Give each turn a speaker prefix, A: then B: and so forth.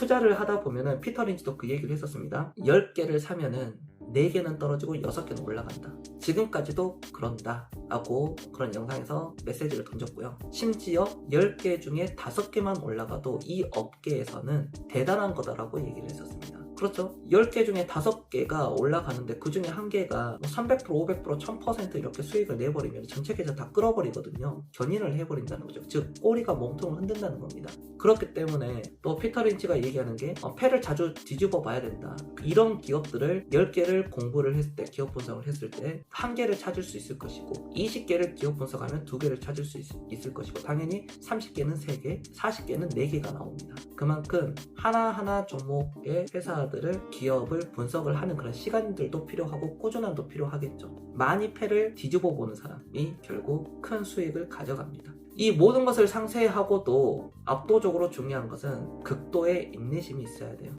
A: 투자를 하다 보면은 피터 린치도 그 얘기를 했었습니다. 10개를 사면은 4개는 떨어지고 6개는 올라간다. 지금까지도 그런다. 라고 그런 영상에서 메시지를 던졌고요. 심지어 10개 중에 5개만 올라가도 이 업계에서는 대단한 거다라고 얘기를 했었습니다. 그렇죠. 10개 중에 5개가 올라가는데 그 중에 한 개가 300%, 500%, 1000% 이렇게 수익을 내버리면 전체 계좌 다 끌어버리거든요. 견인을 해버린다는 거죠. 즉, 꼬리가 몸통을 흔든다는 겁니다. 그렇기 때문에 또 피터 린치가 얘기하는 게 어, 패를 자주 뒤집어 봐야 된다. 이런 기업들을 10개를 공부를 했을 때, 기업 분석을 했을 때, 한 개를 찾을 수 있을 것이고, 20개를 기업 분석하면 두 개를 찾을 수 있, 있을 것이고, 당연히 30개는 3개, 40개는 4개가 나옵니다. 그만큼 하나하나 종목의 회사들을, 기업을 분석을 하는 그런 시간들도 필요하고, 꾸준함도 필요하겠죠. 많이 패를 뒤집어 보는 사람이 결국 큰 수익을 가져갑니다. 이 모든 것을 상쇄하고도 압도적으로 중요한 것은 극도의 인내심이 있어야 돼요.